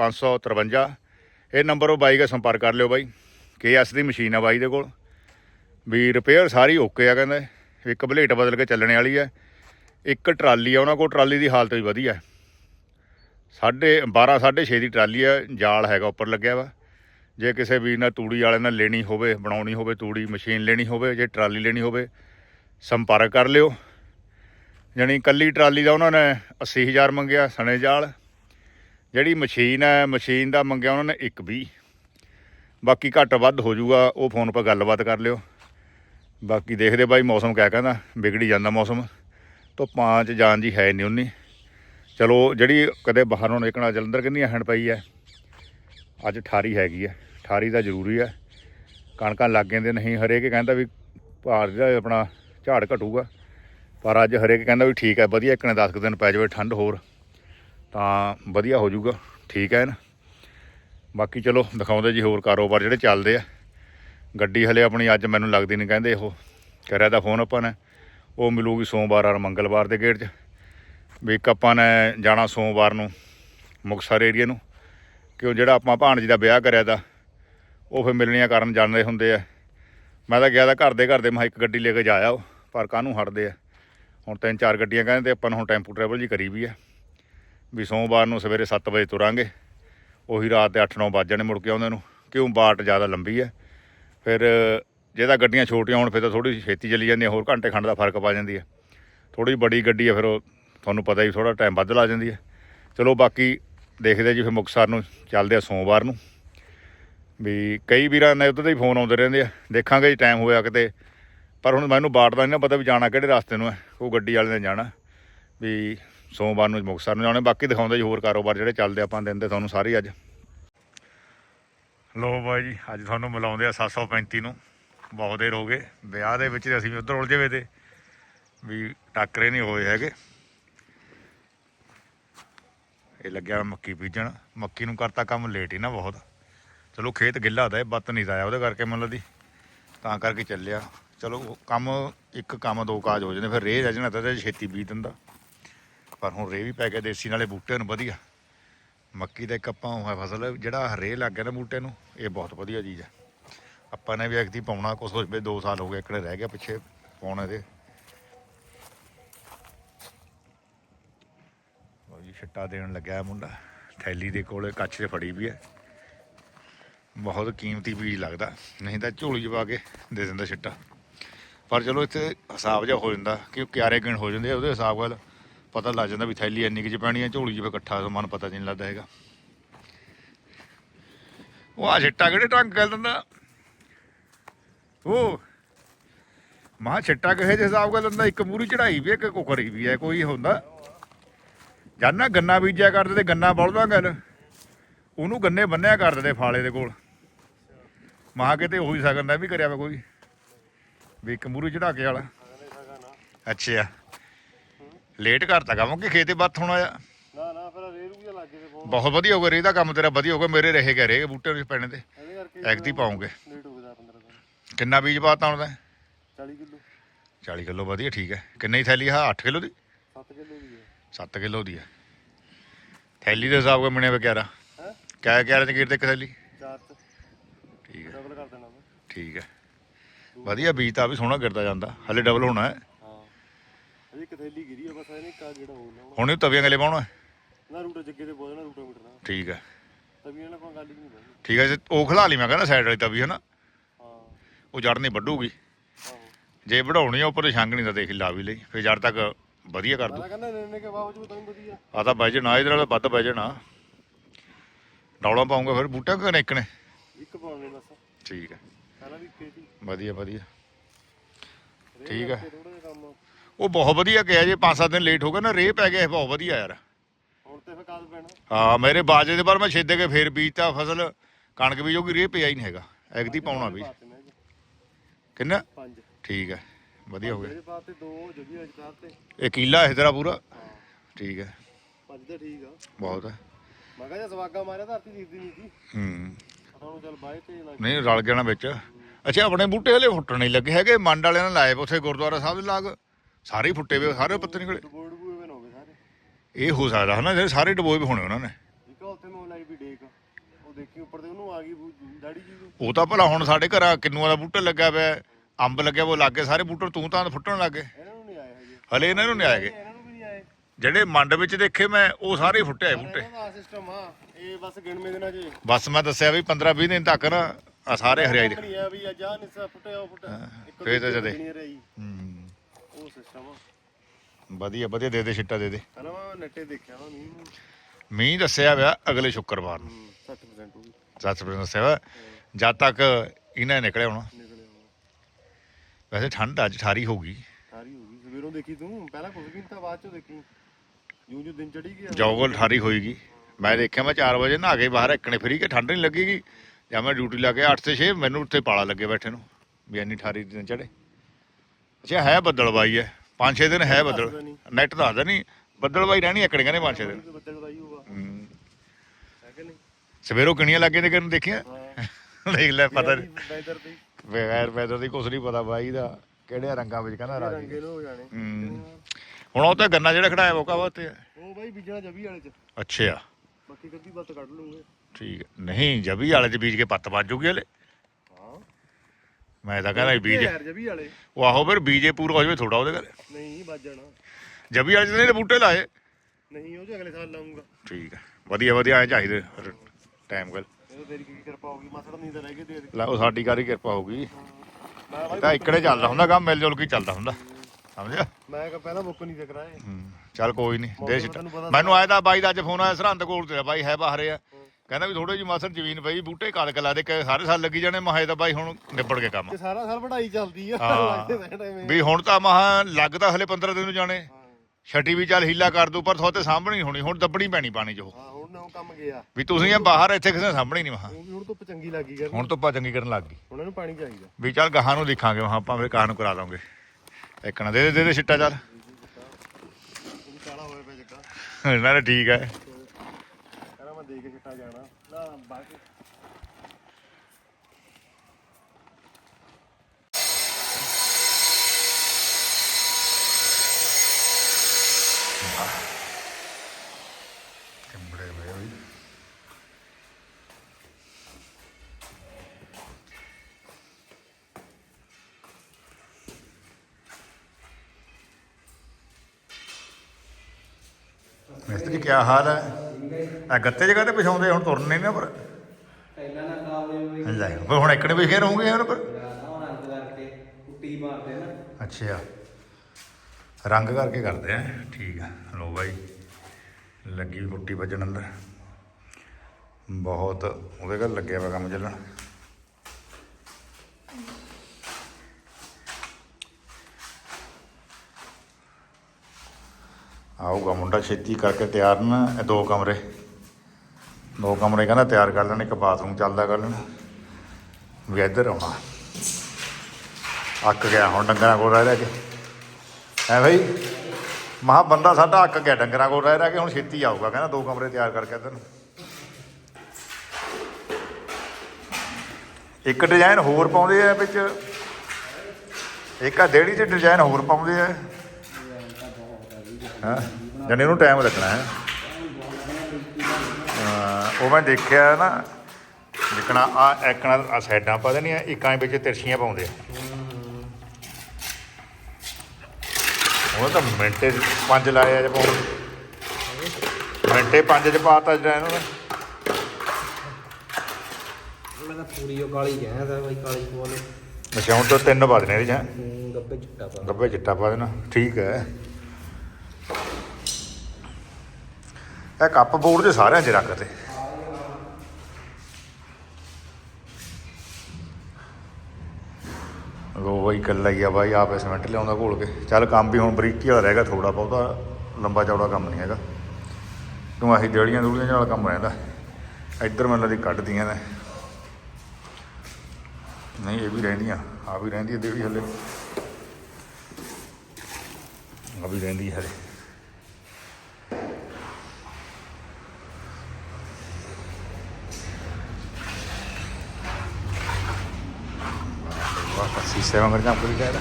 42553 ਇਹ ਨੰਬਰ ਉਹ ਬਾਈ ਦਾ ਸੰਪਰਕ ਕਰ ਲਿਓ ਬਾਈ। ਕੇਐਸ ਦੀ ਮਸ਼ੀਨ ਆ ਬਾਈ ਦੇ ਕੋਲ। ਵੀ ਰਿਪੇਅਰ ਸਾਰੀ ਓਕੇ ਆ ਕਹਿੰਦੇ। ਇੱਕ ਬਲੇਟ ਬਦਲ ਕੇ ਚੱਲਣੇ ਵਾਲੀ ਹੈ ਇੱਕ ਟਰਾਲੀ ਆ, ਉਹਨਾਂ ਕੋਲ ਟਰਾਲੀ ਦੀ ਹਾਲਤ ਵੀ ਵਧੀਆ। ਹੈ। ਸਾਢੇ 12 6.5 ਦੀ ਟਰਾਲੀ ਹੈ ਜਾਲ ਹੈਗਾ, ਉੱਪਰ ਲੱਗਿਆ ਵਾ। ਜੇ ਕਿਸੇ ਵੀਰ ਨਾਲ ਤੂੜੀ ਵਾਲੇ ਨਾਲ ਲੈਣੀ ਹੋਵੇ, ਬਣਾਉਣੀ ਹੋਵੇ, ਤੂੜੀ ਮਸ਼ੀਨ ਲੈਣੀ ਹੋਵੇ, ਜੇ ਟਰਾਲੀ ਲੈਣੀ ਹੋਵੇ, ਸੰਪਰਕ ਕਰ ਲਿਓ। ਜਾਣੀ ਕੱਲੀ ਟਰਾਲੀ ਦਾ ਉਹਨਾਂ ਨੇ 80000 ਮੰਗਿਆ ਸਣੇ ਜਾਲ। ਜਿਹੜੀ ਮਸ਼ੀਨ ਹੈ, ਮਸ਼ੀਨ ਦਾ ਮੰਗਿਆ ਉਹਨਾਂ ਨੇ 120 ਬਾਕੀ ਘੱਟ ਵੱਧ ਹੋ ਜਾਊਗਾ, ਉਹ ਫੋਨ 'ਤੇ ਗੱਲਬਾਤ ਕਰ ਲਿਓ। ਬਾਕੀ ਦੇਖਦੇ ਬਾਈ ਮੌਸਮ ਕਿਆ ਕਹਿੰਦਾ, ਵਿਗੜੀ ਜਾਂਦਾ ਮੌਸਮ। ਧੁੱਪਾਂ 'ਚ ਜਾਨ ਜੀ ਹੈ ਨਹੀਂ ਉਨੀ। ਚਲੋ, ਜਿਹੜੀ ਕਦੇ ਬਾਹਰੋਂ ਨੂੰ ਨਿਕਲਣਾ ਜਲੰਧਰ ਕਿੰਨੀ ਹਣ ਪਈ ਹੈ। ਅੱਜ 18 ਹੈਗੀ ਹੈ 18 ਤਾਂ ਜ਼ਰੂਰੀ ਹੈ ਕਣਕਾਂ ਲੱਗ ਜਾਂਦੇ ਨਹੀਂ, ਹਰੇਕ ਕਹਿੰਦਾ ਵੀ ਭਾਰ ਜਿਹੜਾ ਆਪਣਾ ਝਾੜ ਘਟੂਗਾ। ਪਰ ਅੱਜ ਹਰੇਕ ਕਹਿੰਦਾ ਵੀ ਠੀਕ ਹੈ ਵਧੀਆ ਇੱਕ ਨੇ 10 ਕੁ ਦਿਨ ਪੈ ਜਾਵੇ ਠੰਡ ਹੋਰ, ਤਾਂ ਵਧੀਆ ਹੋ ਜਾਊਗਾ, ਠੀਕ ਹੈ ਨਾ। ਬਾਕੀ ਚਲੋ, ਦਿਖਾਉਂਦੇ ਜੀ ਹੋਰ ਕਾਰੋਬਾਰ ਜਿਹੜੇ ਚੱਲਦੇ ਆ। ਗੱਡੀ ਹਲੇ ਆਪਣੀ ਅੱਜ ਮੈਨੂੰ ਲੱਗਦੀ ਨਹੀਂ ਕਹਿੰਦੇ ਉਹ। ਕਰਿਆ ਦਾ ਫੋਨ ਆਪਾਂ ਨੇ। ਉਹ ਮਿਲੂਗੀ ਸੋਮਵਾਰ ਔਰ ਮੰਗਲਵਾਰ ਦੇ ਗੇਟ 'ਚ। ਵੀ ਇੱਕ ਆਪਾਂ ਨੇ ਜਾਣਾ ਸੋਮਵਾਰ ਨੂੰ ਮੁਕਤਸਰ ਏਰੀਆ ਨੂੰ। ਕਿਉਂ ਜਿਹੜਾ ਆਪਾਂ ਭਾਣਜੀ ਦਾ ਵਿਆਹ ਕਰਿਆ ਦਾ ਉਹ ਫਿਰ ਮਿਲਣੀਆਂ ਕਰਨ ਜਾਂਦੇ ਹੁੰਦੇ ਆ। ਮੈਂ ਤਾਂ ਗਿਆ ਤਾਂ ਘਰ ਦੇ ਘਰ ਦੇ, ਮੈਂ ਇੱਕ ਗੱਡੀ ਲੈ ਕੇ ਜਾਇਆ ਉਹ ਪਰ ਕਾਹਨੂੰ ਹਟਦੇ ਆ? ਹੁਣ ਤਿੰਨ ਚਾਰ ਗੱਡੀਆਂ ਕਹਿੰਦੇ ਤੇ ਆਪਾਂ ਨੂੰ ਹੁਣ ਟੈਂਪੂ ਟਰੈਵਲ ਜੀ ਕਰੀ ਵੀ ਆ। ਵੀ ਸੋਮਵਾਰ ਨੂੰ ਸਵੇਰੇ 7 ਵਜੇ ਤੁਰਾਂਗੇ, ਉਹੀ ਰਾਤ ਦੇ 8-9 ਵੱਜ ਜਾਣੇ ਮੁੜ ਕੇ ਆਉਂਦੇ ਨੂੰ, ਕਿਉਂ ਬਾਟ ਜ਼ਿਆਦਾ ਲੰਬੀ ਹੈ ਫਿਰ ਜੇ ਤਾਂ ਗੱਡੀਆਂ ਛੋਟੀਆਂ ਹੋਣ, ਫਿਰ ਤਾਂ ਥੋੜੀ ਛੇਤੀ ਚਲੀ ਜਾਂਦੀ ਹੋਰ ਘੰਟੇ ਖੰਡ ਦਾ ਫ਼ਰਕ ਪਾ ਜਾਂਦੀ ਹੈ ਥੋੜੀ ਬੜੀ ਗੱਡੀ ਆ, ਫਿਰ ਉਹ ਤੁਹਾਨੂੰ ਪਤਾ ਹੀ ਥੋੜਾ ਟਾਈਮ ਵੱਧ ਲਾ ਜਾਂਦੀ ਹੈ ਚਲੋ ਬਾਕੀ ਦੇਖਦੇ ਜੀ ਫਿਰ ਮੁਕਤਸਰ ਨੂੰ ਚੱਲਦੇ ਆ ਸੋਮਵਾਰ ਨੂੰ। ਵੀ ਕਈ ਵੀਰਾਂ ਨੇ ਉੱਧਰ ਦੇ ਹੀ ਫੋਨ ਆਉਂਦੇ ਰਹਿੰਦੇ ਆ। ਦੇਖਾਂਗੇ ਜੀ ਟਾਈਮ ਹੋਇਆ ਕਿਤੇ। ਪਰ ਹੁਣ ਮੈਨੂੰ ਬਾਟ ਦਾ ਨਹੀਂ ਨਾ ਪਤਾ ਵੀ ਜਾਣਾ ਕਿਹੜੇ ਰਸਤੇ ਨੂੰ ਹੈ ਉਹ ਗੱਡੀ ਵਾਲੇ ਨੇ ਜਾਣਾ। ਵੀ ਸੋਮਵਾਰ ਨੂੰ ਮੁਕਤਸਰ ਨੂੰ ਜਾਣਾ। ਬਾਕੀ ਦਿਖਾਉਂਦੇ ਜੀ ਹੋਰ ਕਾਰੋਬਾਰ ਜਿਹੜੇ ਚੱਲਦੇ ਆਪਾਂ ਦਿੰਦੇ ਤੁਹਾਨੂੰ ਸਾਰੇ ਅੱਜ। ਲੋ ਬਾਈ ਜੀ, ਅੱਜ ਤੁਹਾਨੂੰ ਮਿਲਾਉਂਦੇ ਆ 735 ਨੂੰ। ਬਹੁਤ ਦੇਰ ਹੋ ਗਏ। ਵਿਆਹ ਦੇ ਵਿੱਚ ਅਸੀਂ ਵੀ ਉਧਰ ਉਲਝੇ ਵੇ ਤੇ। ਵੀ ਟੱਕਰੇ ਨਹੀਂ ਹੋਏ ਹੈਗੇ। ਇਹ ਲੱਗਿਆ ਮੱਕੀ ਬੀਜਣ। ਮੱਕੀ ਨੂੰ ਕਰਤਾ ਕੰਮ ਲੇਟ ਹੀ ਨਾ ਬਹੁਤ। ਚਲੋ ਖੇਤ ਗਿੱਲਾ ਹੁੰਦਾ ਬੱਤ ਨਹੀਂ ਆਇਆ ਉਹਦੇ ਕਰਕੇ ਮਤਲਬ ਦੀ। ਤਾਂ ਕਰਕੇ ਚੱਲਿਆ। ਚਲੋ ਕੰਮ, ਇੱਕ ਕੰਮ ਦੋ ਕਾਜ ਹੋ ਜਾਂਦੇ, ਫਿਰ ਰੇਹ ਰਹਿ ਜਾਣਾ ਤਾਂ ਛੇਤੀ ਬੀਜ ਦਿੰਦਾ। ਪਰ ਹੁਣ ਰੇਹ ਵੀ ਪੈ ਗਿਆ ਦੇਸੀ ਨਾਲੇ ਬੂਟੇ ਨੂੰ ਵਧੀਆ। ਮੱਕੀ ਦਾ ਇੱਕ ਆਪਾਂ ਉਹ ਫਸਲ, ਜਿਹੜਾ ਰੇਹ ਲੱਗ ਗਿਆ ਨਾ ਬੂਟੇ ਨੂੰ, ਇਹ ਬਹੁਤ ਵਧੀਆ ਚੀਜ਼ ਹੈ। ਆਪਾਂ ਨੇ ਵੀ ਐਕਤੀ ਪਾਉਣਾ, ਕੁਛ ਹੋ ਜਵੇ 2 ਸਾਲ ਹੋ ਗਏ ਇਕੜੇ ਰਹਿ ਗਿਆ ਪਿੱਛੇ ਪਾਉਣੇ ਦੇ ਜੀ ਛਿੱਟਾ ਦੇਣ ਲੱਗਿਆ ਮੁੰਡਾ। ਥੈਲੀ ਦੇ ਕੋਲੇ ਕੱਚ 'ਚ ਫੜੀ ਵੀ ਹੈ। ਬਹੁਤ ਕੀਮਤੀ ਬੀਜ ਲੱਗਦਾ। ਨਹੀਂ ਤਾਂ ਝੋਲੀ 'ਚ ਪਾ ਕੇ ਦੇ ਦਿੰਦਾ ਛਿੱਟਾ। ਪਰ ਚਲੋ ਇੱਥੇ ਹਿਸਾਬ ਜਿਹਾ ਹੋ ਜਾਂਦਾ ਕਿ ਕਿਆਰੇ ਗਿਣ ਹੋ ਜਾਂਦੇ ਆ ਉਹਦੇ ਹਿਸਾਬ ਨਾਲ ਪਤਾ ਲੱਗ ਜਾਂਦਾ ਵੀ ਥੈਲੀ ਇੰਨੀ ਕੁ ਚ ਪੈਣੀ ਹੈ ਝੋਲੀ 'ਚ ਫਿਰ ਇਕੱਠਾ ਸਮਾਨ ਪਤਾ ਨਹੀਂ ਲੱਗਦਾ ਹੈਗਾ। ਉਹ ਆ ਛਿੱਟਾ ਕਿਹੜੇ ਢੰਗ ਕਰ ਦਿੰਦਾ? ਉਹ ਮਾ ਛਿੱਟਾ ਕਿਹੇ ਦੇ ਹਿਸਾਬ ਕਰ ਦਿੰਦਾ ਇੱਕ ਮੂਰੀ ਚੜਾਈ ਵੀ ਆ, ਇੱਕ ਕੁਕਰੀ ਵੀ ਹੈ ਕੋਈ ਹੁੰਦਾ। ਜਾਨਾ ਗੰਨਾ ਬੀਜਿਆ ਕਰਦੇ ਤੇ ਗੰਨਾ ਬੋਲਦਾ ਗੱਲ। ਉਹਨੂੰ ਗੰਨੇ ਬੰਨਿਆ ਕਰਦੇ ਤੇ ਫਾਲੇ ਦੇ ਕੋਲ। ਮਹਾ ਕਿਤੇ ਹੋ ਹੀ ਸਕਦਾ ਵੀ ਕਰਿਆ ਵਾ ਕੋਈ। ਵੀ ਇੱਕ ਮੂਰੀ ਚੜਾ ਕੇ ਵਾਲਾ ਅੱਛਾ ਲੇਟ ਕਰਤਾ ਕੰਮ ਕਿ ਖੇਤੇ ਬੱਤ ਹੋਣਾ ਆ ਨਾ ਨਾ ਫਿਰ ਰੇਰੂ ਵੀ ਲੱਗੇ ਤੇ ਪਾਉਣ ਬਹੁਤ ਵਧੀਆ ਹੋ ਗਿਆ ਰੇ ਦਾ ਕੰਮ ਤੇਰਾ ਵਧੀਆ ਹੋ ਗਿਆ ਮੇਰੇ ਰਹੇ ਗਏ ਰਹੇ ਬੂਟੇ ਵਿੱਚ ਪੈਣੇ ਤੇ। ਐਗਤੀ ਪਾਉਂਗੇ। ਲੇਟ ਹੋ ਗਿਆ 15 ਦਿਨ। ਕਿੰਨਾ ਬੀਜ ਪਾਤਾ ਹੁਣ ਤਾਂ 40 ਕਿਲੋ। 40 ਕਿਲੋ ਵਧੀਆ ਠੀਕ ਹੈ। ਕਿੰਨੀ ਥੈਲੀ ਆ? 8 ਕਿਲੋ ਦੀ? 7 ਕਿਲੋ 7 ਕਿਲੋ ਦੀ ਹੈ ਥੈਲੀ ਦੇ ਹਿਸਾਬ ਨਾਲ ਮਿਣਿਆ ਵਗੈਰਾ ਹੈ? ਕਿਆ ਕਿਆ ਰਚ ਤੇ ਇੱਕ ਥੈਲੀ? ਚਾਰ ਚ ਠੀਕ ਹੈ ਡਬਲ ਕਰ ਦੇਣਾ ਮੈਂ। ਠੀਕ ਹੈ ਵਧੀਆ ਬੀਜ ਤਾਂ ਵੀ ਸੋਹਣਾ ਗਿਰਦਾ ਜਾਂਦਾ। ਹਲੇ ਡਬਲ ਹੋਣਾ ਹੈ। ਹਾਂ। ਅਜੇ ਇੱਕ ਥੈਲੀ ਗਿਰੀ ਆ ਬਸ ਇਹਨੇ ਕਾ ਜਿਹੜਾ ਹੋ ਹੁਣ ਇਹ ਤਵੀਆਂ ਗਲੇ ਪਾਉਣਾ ਹੈ? ਨਾ ਰੂਟ ਜੱਗੇ ਤੇ ਬੋਲਣਾ ਰੂਟਾ ਮੀਟਰ ਨਾਲ ਠੀਕ ਹੈ ਤਵੀਆਂ ਨਾਲ ਕੋਈ ਗੱਲ ਹੀ ਨਹੀਂ ਬਣਦੀ ਠੀਕ ਹੈ ਜੀ, ਉਹ ਖਲਾ ਲਈ ਮੈਂ ਕਹਿੰਦਾ ਸਾਈਡ ਵਾਲੀ ਤਵੀ ਹੈ ਨਾ ਹਾਂ। ਉਹ ਜੜ ਨਹੀਂ ਵੱਢੂਗੀ। ਜੇ ਵਢਾਉਣੀ ਆ ਉੱਪਰ ਛੰਗ ਨਹੀਂ ਤਾਂ ਦੇਖ ਲਾ ਵੀ ਲਈ। ਫਿਰ ਜੜ ਤੱਕ ਵਧੀਆ ਕਰ ਦੂ। ਮੈਂ ਕਹਿੰਦਾ ਨੇਨੇ ਕੇ ਬਾਵਜੂਦ ਤਾਂ ਵੀ ਵਧੀਆ। ਆ ਤਾਂ ਬਹਿ ਜਾਣਾ ਇਹਦੇ ਨਾਲ ਵੱਧ ਬਹਿ ਜਾਣਾ। ਡੌਲਾ ਪਾਉਂਗਾ ਫਿਰ ਬੂਟਾ ਕਿ ਨਿਕਣੇ ਇੱਕ ਪਾਉਣੇ ਬਸ। ਠੀਕ ਹੈ। ਪਹਿਲਾਂ ਵੀ ਇੱਕੇ ਸੀ। ਵਧੀਆ ਵਧੀਆ। ਠੀਕ ਆ। ਥੋੜਾ ਜਿਹਾ ਕੰਮ। ਉਹ ਬਹੁਤ ਵਧੀਆ ਗਿਆ ਜੇ 5-7 ਦਿਨ ਲੇਟ ਹੋ ਗਿਆ ਨਾ ਰੇਹ ਪੈ ਗਿਆ ਇਹ ਬਹੁਤ ਵਧੀਆ ਯਾਰ। ਹੁਣ ਤੇ ਫਿਰ ਕਾਦ ਪੈਣਾ? ਹਾਂ ਮੇਰੇ ਬਾਜੇ ਦੇ ਬਾਰ ਮੈਂ ਛੇਦੇ ਕੇ ਫੇਰ ਬੀਜਤਾ ਫਸਲ ਕਣਕ ਬੀਜੋਗੀ ਰੇਹ ਪਿਆ ਹੀ ਨਹੀਂ ਹੈਗਾ। ਐਗਦੀ ਪਾਉਣਾ ਵੀ। ਪਾਤੇ ਮੈਂ ਜੀ, ਕਿੰਨਾ? ਪੰਜ। ਠੀਕ ਹੈ। ਵਧੀਆ ਹੋ ਗਿਆ। ਇਹਦੇ ਪਾਤੇ ਦੋ ਜਗੀ ਅੱਜ ਤੇ। ਇਹ ਕੀਲਾ ਹੈ ਤੇਰਾ ਪੂਰਾ? ਠੀਕ ਹੈ। ਪੰਜ ਤਾਂ ਠੀਕ ਆ। ਬਹੁਤ ਹੈ। ਮੈਂ ਕਿਹਾ ਜੇ ਸਵਾਗਾ ਮਾਰਿਆ ਧਰਤੀ ਦਿਖਦੀ ਨਹੀਂ ਸੀ। ਹੂੰ। ਚੱਲ ਬਾਏ ਤੇ ਲੱਗ ਨਹੀਂ ਰਲ ਜਾਣਾ ਵਿੱਚ। ਅੱਛਾ ਆਪਣੇ ਬੂਟੇ ਹਲੇ ਫੁੱਟਣ ਨਹੀਂ ਲੱਗੇ। ਹੈਗੇ ਮੰਡ ਵਾਲਿਆਂ ਨੇ ਲਾਏ ਉੱਥੇ ਗੁਰਦੁਆਰਾ ਸਾਹਿਬ ਦੇ ਲਾਗ। ਸਾਰੇ ਹੀ ਫੁੱਟੇ ਵੇ ਸਾਰੇ ਪੱਤੇ ਨਿਕਲੇ। ਬੋਰਡ ਬੂਏ ਬਣ ਹੋ ਗਏ ਸਾਰੇ। ਇਹ ਹੋ ਸਕਦਾ ਹਨਾ ਜਿਹੜੇ ਸਾਰੇ ਡਬੋਏ ਵੀ ਹੋਣੇ ਉਹਨਾਂ ਨੇ। ਇੱਕ ਆ ਉੱਥੇ ਮੈਂ ਲਾਈ ਵੀ ਡੇਕ। ਉਹ ਦੇਖੀ ਉੱਪਰ ਤੇ ਉਹਨੂੰ ਆ ਗਈ ਬੂ- ਦਾੜੀ ਜੀ ਨੂੰ ਉਹ ਤਾਂ ਭਲਾ ਹੁਣ ਸਾਡੇ ਘਰਾਂ ਕਿੰਨੂਆਂ ਦਾ ਬੂਟਾ ਲੱਗਾ ਪਿਆ। ਅੰਬ ਲੱਗਿਆ ਉਹ ਲੱਗੇ ਸਾਰੇ ਬੂਟੇ ਤੂੰ ਤਾਂ ਫੁੱਟਣ ਲੱਗੇ ਇਹਨਾਂ ਨੂੰ ਨਹੀਂ ਆਏ ਹਜੇ ਹਲੇ ਇਹਨਾਂ ਨੂੰ ਨਹੀਂ ਆਏਗੇ ਇਹਨਾਂ ਨੂੰ ਵੀ ਨਹੀਂ ਆਏ। ਜਿਹੜੇ ਮੰਡ ਵਿੱਚ ਦੇਖੇ ਮੈਂ ਉਹ ਸਾਰੇ ਫੁੱਟੇ ਆਏ ਬੂਟੇ। ਇਹਨਾਂ ਦਾ ਸਿਸਟਮ ਆ ਇਹ ਬਸ ਗਿਣਵੇਂ ਦਿਨਾਂ 'ਚ ਬਸ ਮੈਂ ਦੱਸਿਆ ਵੀ 15 20 ਦਿਨ ਤੱਕ ਨਾ ਆ ਸਾਰੇ ਹਰਿਆਈ ਦੇ। ਨਹੀਂ ਆ ਵੀ ਆ ਜਾ ਨਿਸਾ ਫੁੱਟਿਆ ਉਹ ਫੁੱਟਿਆ। ਇੱਕ ਫੇਰ ਤਾਂ ਜਦੇ। ਗਿਣੀ ਰਹੀ। ਹੂੰ, ਉਹ ਸਿਸਟਮ ਆ। ਵਧੀਆ ਵਧੀਆ ਦੇ ਦੇ ਛਿੱਟਾ ਦੇ ਦੇ। ਪਹਿਲਾਂ ਮੈਂ ਨੱਟੇ ਦੇਖਿਆ ਵਾ ਮੀਂਹ ਨੂੰ। ਮੀਂਹ ਦੱਸਿਆ ਵਿਆ ਅਗਲੇ ਸ਼ੁੱਕਰਵਾਰ ਨੂੰ। ਹੂੰ, 60% ਹੋ ਗਈ। 7% ਦੱਸਿਆ ਵਾ। ਜਦ ਤੱਕ ਇਹਨਾਂ ਨੇ ਨਿਕਲਿਆ ਹੋਣਾ। ਵੈਸੇ ਠੰਡ ਅੱਜ ਠਾਰੀ ਹੋਊਗੀ ਸਾਰੀ ਹੋ ਗਈ। ਸਵੇਰੋਂ ਦੇਖੀ ਤੂੰ? ਪਹਿਲਾਂ ਕੁਝ ਵੀ ਨੀ ਤਾਂ ਬਾਅਦ ਚੋਂ ਦੇਖੀ। ਜੂ ਜੂ ਦਿਨ ਚੜੀ ਗਿਆ। ਜੌਗਲ ਠਾਰੀ ਹੋਏਗੀ। ਮੈਂ ਦੇਖਿਆ ਮੈਂ 4 ਵਜੇ ਨਹਾ ਕੇ ਬਾਹਰ ਇੱਕਣੇ ਫਰੀ ਕਿ ਠੰਡ ਨਹੀਂ ਲੱਗੇਗੀ? ਜਾਂ ਮੈਂ ਡਿਊਟੀ ਲਾ ਕੇ 8 ਤੇ 6 ਮੈਨੂੰ ਉੱਥੇ ਪਾਲਾ ਲੱਗੇ ਬੈਠੇ ਨੂੰ ਵੀ ਇੰਨੀ ਠਾਰੀ ਦਿਨ ਚੜੇ ਅੱਛਾ ਹੈ ਬੱਦਲਬਾਈ ਹੈ। 5-6 ਦਿਨ ਹੈ ਬੱਦਲ ਨਹੀਂ। ਨੈਟ ਦੱਸਦਾ ਨਹੀਂ ਬੱਦਲਬਾਈ ਰਹਿਣੀ ਇੱਕਣੇ ਕਹਿੰਦੇ 5-6 ਦਿਨ। ਬੱਦਲ ਬਾਈ ਹੂੰ। ਹੈ ਕਿ ਨਹੀਂ? ਸਵੇਰੋਂ ਕਿਣੀਆਂ ਲੱਗੇ ਤੇ ਕਰਨ ਦੇਖੀਆਂ? ਹਾਂ। ਦੇਖ ਲੈ ਪਤਾ ਵੈਦਰ ਦੀ ਬਗੈਰ ਪੈਦਰ ਦੀ ਕੁਛ ਨਹੀਂ ਪਤਾ ਬਾਈ ਦਾ ਕਿਹੜੇ ਰੰਗਾਂ ਵਿੱਚ ਕਹਿੰਦਾ ਰਾਜੀ ਰੰਗੇ ਨੂੰ ਹੋ ਜਾਣੇ। ਹੂੰ। ਹੁਣ ਉਹ ਤਾਂ ਗੰਨਾ ਜਿਹੜਾ ਖੜਾਇਆ ਉਹ ਕਾਵਾ ਤੇ ਉਹ ਬਾਈ ਬੀਜਣਾ ਜਵੀ ਵਾਲੇ ਚ। ਅੱਛਾ। ਬਾਕੀ ਕਦੀ ਬੱਤ ਕੱਢ ਲੂਗੇ। ਠੀਕ ਹੈ। ਨਹੀਂ ਜਬੀ ਵਾਲੇ ਚ ਬੀਜ ਕੇ ਪੱਤ ਵੱਜ ਜੂਗੀ ਹਲੇ। ਹਾਂ। ਮੈਂ ਤਾਂ ਕਹਿੰਦਾ ਸੀ ਬੀਜ ਯਾਰ ਜਵੀ ਵਾਲੇ। ਉਹ ਆਹੋ ਫਿਰ ਬੀਜੇ ਪੂਰਾ ਹੋ ਜਾਵੇ ਥੋੜਾ ਉਹਦੇ ਘਰ। ਨਹੀਂ ਵੱਜ ਜਾਣਾ। ਜਬੀ ਵਾਲੇ ਚ ਨਹੀਂ ਬੂਟੇ ਲਾਏ। ਨਹੀਂ ਉਹ ਚ ਅਗਲੇ ਸਾਲ ਲਾਉਂਗਾ ਠੀਕ ਹੈ ਵਧੀਆ ਵਧੀਆ ਐ ਚਾਹੀਦੇ ਟਾਈਮ ਗੱਲ ਇਹ ਤਾਂ ਤੇਰੀ ਕੀ ਕਿਰਪਾ ਹੋਗੀ ਮਸੜ ਨਹੀਂ ਤਾਂ ਰਹਿ ਗਏ ਦੇ ਦੇ ਲੈ ਉਹ ਸਾਡੀ ਕਾਰੀ ਕਿਰਪਾ ਹੋਊਗੀ? ਮੈਂ ਬਾਈ ਤਾਂ ਇਕੜੇ ਚੱਲਦਾ ਹੁੰਦਾ ਕੰਮ ਮਿਲ ਜੁਲ ਕੇ ਹੀ ਚੱਲਦਾ ਹੁੰਦਾ ਸਮਝਿਆ ਮੈਂ ਕਿਹਾ ਪਹਿਲਾਂ ਬੁੱਕ ਨਹੀਂ ਕਰਾਏ। ਹੂੰ, ਚੱਲ ਕੋਈ ਨਹੀਂ ਦੇ ਸਿੱਟਾ। ਮੈਨੂੰ ਆਇਆ ਤਾਂ ਬਾਈ ਦਾ ਅੱਜ ਫੋਨ ਆਇਆ ਸਰਹੰਦ ਕੋਲ ਤੇ ਬਾਈ ਹੈ ਬਾਹਰ ਆ। ਕਹਿੰਦਾ ਵੀ ਥੋੜੇ ਜਿਹੀ ਮਾਸਰ ਜ਼ਮੀਨ ਪਈ ਬੂਟੇ ਕਾਲ ਕਲਾ ਦੇ ਕਿ ਸਾਰੇ ਸਾਲ ਲੱਗੀ ਜਾਣੇ ਮਹਾਏ ਤਾਂ ਬਾਈ ਹੁਣ ਨਿਬੜ ਕੇ ਕੰਮ ਤੇ ਸਾਰਾ ਸਾਲ ਵਢਾਈ ਚੱਲਦੀ ਆ ਹਾਂ। ਲੱਗਦੇ ਵੀ ਹੁਣ ਤਾਂ ਮਹਾ ਲੱਗਦਾ ਹਲੇ 15 ਦਿਨ ਨੂੰ ਜਾਣੇ। ਛੱਟੀ ਵੀ ਚੱਲ ਹੀਲਾ ਕਰ ਦੂ ਪਰ ਥੋਤੇ ਸਾਂਭਣੀ ਹੋਣੀ ਹੁਣ ਦੱਬਣੀ ਪੈਣੀ ਪਾਣੀ 'ਚ ਉਹ। ਹਾਂ ਹੁਣ ਨਾ ਉਹ ਕੰਮ ਗਿਆ। ਵੀ ਤੁਸੀਂ ਆ ਬਾਹਰ ਇੱਥੇ ਕਿਸੇ ਸਾਂਭਣੀ ਨਹੀਂ ਮਹਾ ਉਹ ਵੀ ਹੁਣ ਧੁੱਪ ਚੰਗੀ ਲੱਗੀ ਕਰ ਹੁਣ ਧੁੱਪਾ ਚੰਗੀ ਕਰਨ ਲੱਗ ਗਈ। ਹੁਣ ਇਹਨੂੰ ਪਾਣੀ ਚਾਹੀਦਾ। ਵੀ ਚੱਲ ਗਾਹਾਂ ਨੂੰ ਦੇਖਾਂਗੇ ਮਹਾ ਆਪਾਂ ਫਿਰ ਗਾਹਾਂ ਨੂੰ ਕਰਾ ਦਾਂਗੇ। ਇੱਕ ਨਾ ਦੇ ਦੇ ਦੇ ਦੇ ਛਿੱਟਾ ਚੱਲ। ਉਹ ਕਾਲਾ ਹੋਇਆ ਪਿਆ ਜੱਗਾ ਇਹਨਾਂ ਨੇ ਠੀਕ ਹੈ। ਕਹਿੰਦਾ ਮੈਂ ਦੇ ਕੇ ਛਿੱਟਾ ਜਾਣਾ ਨਾ ਬਾਕੀ ਬਈ ਮਿਸਤਰੀ ਕੀ ਹਾਲ ਹੈ? ਆ ਗੱਤੇ ਜਗ੍ਹਾ ਤੇ ਪਿਛਾਉਂਦੇ ਹੁਣ ਤੁਰਨੇ ਨੇ ਪਰ। ਪਹਿਲਾਂ ਨਾ ਕਾਬਲੇ ਹੋਈ ਲੈ ਪਰ ਹੁਣ ਇੱਕੜੇ ਵੀ ਫੇਰ ਹੋਣਗੇ ਹੁਣ ਪਰ। ਕੁੱਟੀ ਮਾਰਦੇ ਨਾ। ਅੱਛਾ। ਰੰਗ ਕਰਕੇ ਕਰਦੇ ਆ। ਠੀਕ ਆ। ਲੋ ਬਾਈ ਲੱਗੀ ਪੁੱਟੀ ਵੱਜਣ ਅੰਦਰ। ਬਹੁਤ, ਉਹਦੇ ਘਰ ਲੱਗਿਆ ਵਾ ਕੰਮ ਚੱਲਣ। ਆਊਗਾ ਮੁੰਡਾ ਛੇਤੀ ਕਰਕੇ ਤਿਆਰ ਨਾ, ਇਹ ਦੋ ਕਮਰੇ। ਦੋ ਕਮਰੇ ਕਹਿੰਦਾ ਤਿਆਰ ਕਰ ਲੈਣ, ਇੱਕ ਬਾਥਰੂਮ ਚੱਲਦਾ ਕਰ ਲੈਣ। ਵੀ ਇੱਧਰ ਆਉਣਾ। ਅੱਕ ਗਿਆ ਹੁਣ ਡੰਗਰਾਂ ਕੋਲ ਰਹਿ ਰਹਿ ਕੇ। ਐ ਬਈ? ਮਹਾ ਬੰਦਾ ਸਾਡਾ ਅੱਕ ਗਿਆ ਡੰਗਰਾਂ ਕੋਲ ਰਹਿ ਰਹਿ ਕੇ, ਹੁਣ ਛੇਤੀ ਆਊਗਾ। ਕਹਿੰਦਾ ਦੋ ਕਮਰੇ ਤਿਆਰ ਕਰਕੇ ਇੱਧਰ ਨੂੰ। ਇੱਕ ਡਿਜ਼ਾਈਨ ਹੋਰ ਪਾਉਂਦੇ ਆ ਵਿੱਚ। ਇੱਕ ਆ ਦੇੜੀ 'ਚ ਡਿਜ਼ਾਈਨ ਹੋਰ ਪਾਉਂਦੇ ਆ। ਹਾਂ? ਜਨੇ ਨੂੰ ਟਾਈਮ ਲੱਗਣਾ ਹੈ। ਉਹ ਮੈਂ ਦੇਖਿਆ ਨਾ ਜਿਕਣਾ ਆ, ਐਕਣਾ, ਆ ਸਾਈਡਾਂ ਪਾ ਦੇਣੀਆਂ, ਇਕਾਂ ਵਿੱਚ ਤਿਰਛੀਆਂ ਪਾਉਂਦੇ ਆ। ਉਹ ਤਾਂ ਮਿੰਟੇ ਪੰਜ ਲਾਇਆ ਜੇ ਪਾਉਂਦੇ। ਮਿੰਟੇ ਪੰਜ ਚ ਪਾਤਾ ਜਿਹੜਾ ਇਹਨਾਂ। ਨੇ ਮੈਂ ਤਾਂ ਪੂਰੀ ਉਹ ਕਾਲੀ ਕਹਿਆ ਤਾਂ ਬਾਈ ਕਾਲੀ ਕੋਲ ਮਸ਼ਾਉਣ ਤੋਂ ਤਿੰਨ ਪਾ ਦੇਣੇ ਇਹਦੇ ਜਾਂ? ਗੱਬੇ ਚਿੱਟਾ ਪਾ। ਗੱਬੇ ਚਿੱਟਾ ਪਾ ਦੇਣਾ ਠੀਕ ਹੈ। ਇਹ ਕੱਪ ਬੋਰਡ ਦੇ ਸਾਰਿਆਂ 'ਚ ਰੱਖਦੇ ਲੋ ਬਾਈ ਇਕੱਲਾ ਹੀ ਆ ਬਾਈ ਆਪੇ ਸਿਮੈਂਟ ਲਿਆਉਂਦਾ ਘੋਲ ਕੇ। ਚੱਲ ਕੰਮ ਵੀ ਹੁਣ ਬਰੀਕੀ ਵਾਲਾ ਰਹਿ ਗਿਆ ਥੋੜਾ ਬਹੁਤਾ ਲੰਬਾ ਚੌੜਾ ਕੰਮ ਨਹੀਂ ਹੈਗਾ। ਤੂੰ ਆਹੀ ਦੇੜੀਆਂ ਦੂੜੀਆਂ ਨਾਲ ਕੰਮ ਰਹਿੰਦਾ। ਇੱਧਰ ਮੈਨੂੰ ਲੱਗਦੀ ਕੱਢਦੀਆਂ ਨੇ। ਨਹੀਂ, ਇਹ ਵੀ ਰਹਿੰਦੀਆਂ। ਆ ਵੀ ਰਹਿੰਦੀ ਹੈ ਦੇੜੀ ਹਲੇ। ਆ ਵੀ ਰਹਿੰਦੀ ਹੈ ਹਲੇ। ਵਾਹ ਸੀਸੇ ਵਾਂਗਰ ਜਾਂ ਪੂਰੀ ਕਹਿਦਾ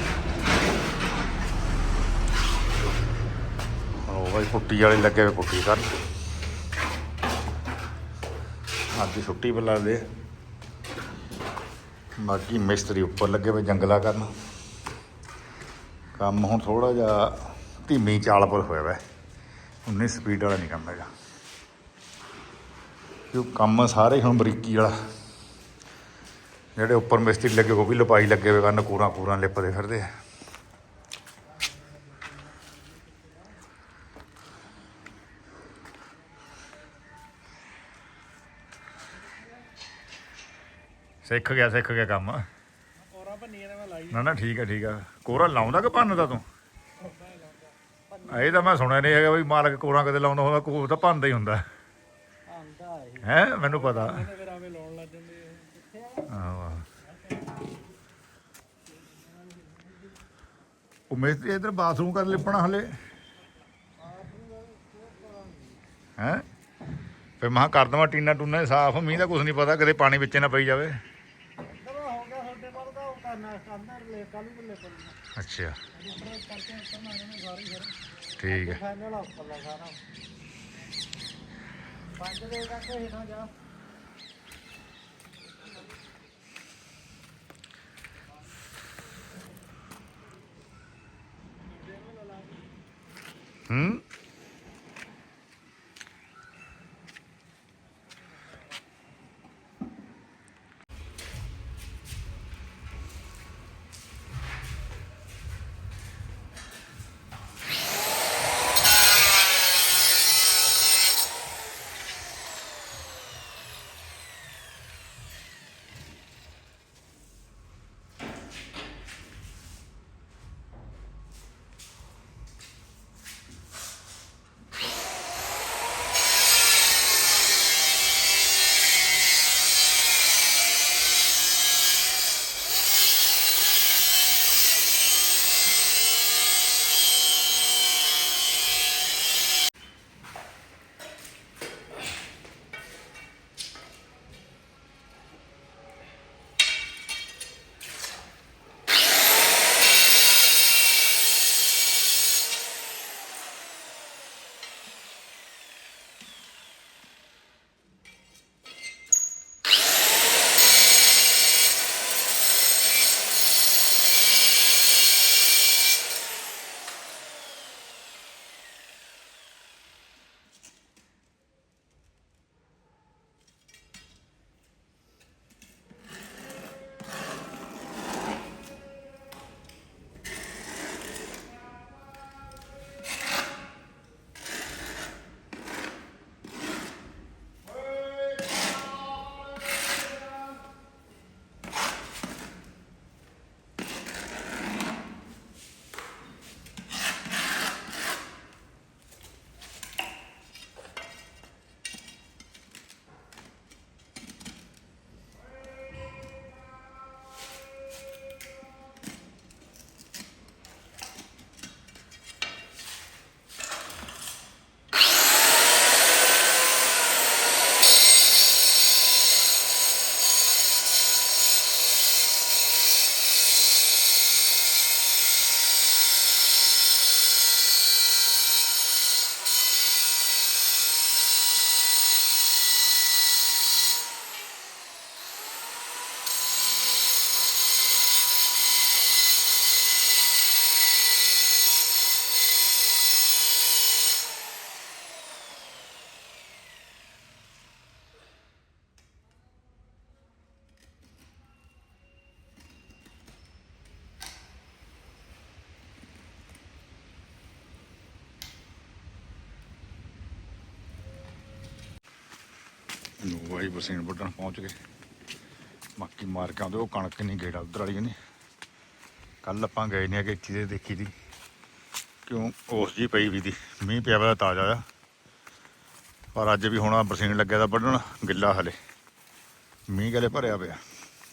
ਉਹ ਭਾਈ ਪੁੱਟੀ ਵਾਲੇ ਲੱਗੇ ਹੋਏ ਪੁੱਟੀ ਕਰਨ। ਅੱਜ ਛੁੱਟੀ ਬੁਲਾ ਦੇ। ਬਾਕੀ ਮਿਸਤਰੀ ਉੱਪਰ ਲੱਗੇ ਹੋਏ ਜੰਗਲਾ ਕਰਨ। ਕੰਮ ਹੁਣ ਥੋੜਾ ਜਿਹਾ ਧੀਮੀ ਚਾਲ ਪਰ ਹੋਇਆ ਵੈ। ਉਨੀ ਸਪੀਡ ਵਾਲਾ ਨਹੀਂ ਕੰਮ ਹੈਗਾ। ਕਿਉਂ ਕੰਮ ਸਾਰੇ ਹੁਣ ਬਰੀਕੀ ਵਾਲਾ। ਜਿਹੜੇ ਉੱਪਰ ਮਿਸਤਰੀ ਲੱਗੇ ਉਹ ਵੀ ਲਪਾਈ ਲੱਗੇ ਹੋਏ ਕਰਨ ਕੂਰਾ ਕੂਰਾਂ ਲਿਪਦੇ ਫਿਰਦੇ ਆ। ਸਿੱਖ ਗਿਆ ਸਿੱਖ ਗਿਆ ਕੰਮ। ਔਰਾ ਭੰਨੀਆਂ ਨੇ ਮੈਂ ਲਾਈ। ਨਾ ਨਾ ਠੀਕ ਹੈ ਠੀਕ ਹੈ ਕੋਰਾ ਲਾਉਂਦਾ ਕਿ ਭੰਨਦਾ ਤੂੰ? ਇਹ ਤਾਂ ਮੈਂ ਸੁਣਿਆ ਨਹੀਂ ਹੈਗਾ ਵੀ ਮਾਲਕ ਕੋਰਾ ਕਦੇ ਲਾਉਂਦਾ ਹੁੰਦਾ ਕੋਰ ਤਾਂ ਭੰਨਦਾ ਹੀ ਹੁੰਦਾ। ਹੈ ਮੈਨੂੰ ਪਤਾ। ਆ। ਉਹ ਮੇਸਤਰੀ ਇਧਰ ਬਾਥਰੂਮ ਕਰ ਲਿਪਣਾ ਹਲੇ। ਹੈ? ਫੇ ਮਹਾ ਕਰ ਦਵਾਂ ਟੀਨਾ ਟੂਨਾ ਸਾਫ਼। ਮੀਂਹ ਦਾ ਕੁਝ ਨਹੀਂ ਪਤਾ ਕਦੇ ਪਾਣੀ ਵਿੱਚ ਨਾ ਪਈ ਜਾਵੇ ਦਵਾ ਹੋ ਗਿਆ ਤੁਹਾਡੇ ਵੱਲ ਦਾ ਉਹ ਕਰਨਾ ਅੰਦਰ ਲੈ ਕੱਲ ਨੂੰ ਲੈ ਪੜਨਾ ਅੱਛਾ। ਠੀਕ ਹੈ। ਫਾਈਨਲ ਉੱਪਰ ਸਾਰਾ। ਪੰਜ ਦੇ ਕਰਕੇ ਹੇਠਾਂ ਜਾ। ਹੂੰ? ਬਰਸੀਨ ਵੱਢਣ ਪਹੁੰਚ ਗਏ। ਮੱਕੀ ਮਾਰ ਕੇ ਆਉਂਦੇ, ਉਹ ਕਣਕ ਨਹੀਂ ਗੇੜਾ ਉਧਰ ਵਾਲੀ ਨਹੀਂ ਕੱਲ ਆਪਾਂ ਗਏ ਨਹੀਂ ਕਿ ਇੱਥੇ ਦੇਖੀ ਦੀ। ਕਿਉਂ? ਉਸ ਜੀ ਪਈ ਵੀ ਦੀ, ਮੀਂਹ ਪਿਆ ਵਾ, ਤਾਜ਼ਾ ਆ। ਪਰ ਅੱਜ ਵੀ ਹੁਣ ਬਰਸੀਨ ਲੱਗਿਆ ਦਾ ਵੱਢਣ, ਗਿੱਲਾ ਹਲੇ। ਮੀਂਹ ਗਲੇ ਭਰਿਆ ਪਿਆ,